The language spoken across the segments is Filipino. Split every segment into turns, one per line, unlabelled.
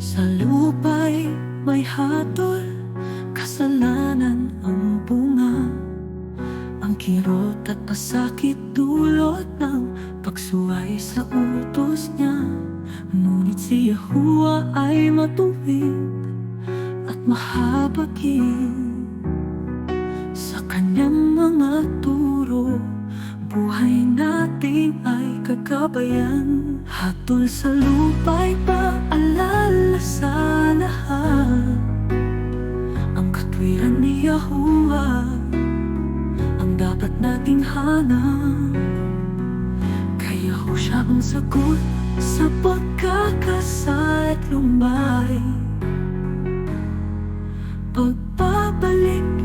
Sa lupa'y may hatol Kasalanan ang bunga. Ang kirot at pasakit dulot ng sa utos niya. Ngunit si Yahuwah ay matuwid. At mahabagin Sa kanyang mga turo. Buhay natin ay kagabayan. Hatol sa lupa'y paalala sa lahat. Ang katwiran ni Yahuwah Ang dapat nating hanap. Kaya ho siya ang sagot Sa pagkakasa at lumbay Pagbabalik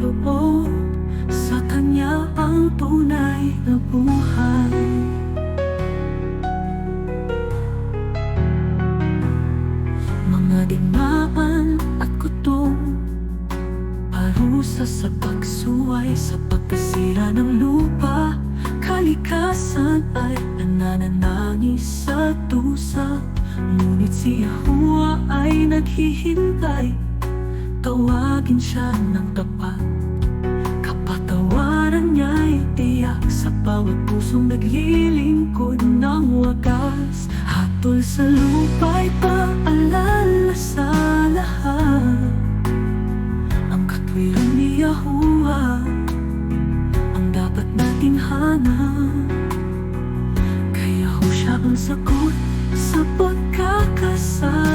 Sa kanya ang tunay na buhay. Mga digmaan at gutom Parusa sa pagsuway Sa pagkasira ng lupa. Kalikasan ay nananangis sa tusa ay naghihintay Tawagin siya ng tapat Kapatawaran niya'y tiyak Sa bawat pusong naglilingkod ng wagas Hatol sa lupa'y paalala sa lahat. Ang katwiran ni Yahuwah Ang dapat nating hanap. Kaya ho siya ang sagot Sa pagkakasa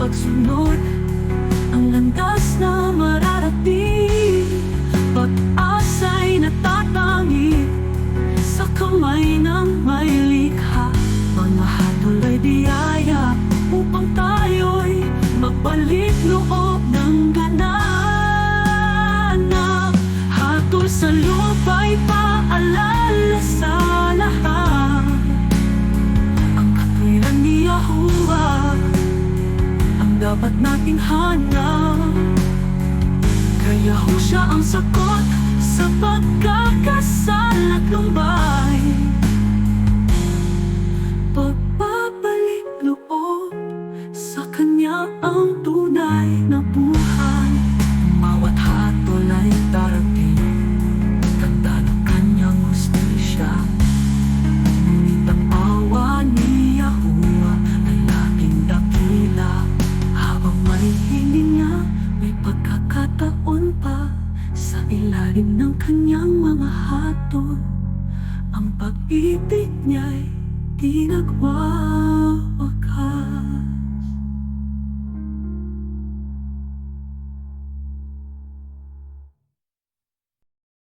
pagsunod dapat nating hanap Kaya ho siya ang sagot Sa pagkakasal at lumbay Pagbabalik loob Sa kanya ang tunay na buhay pag-ibig niya'y di nagwawa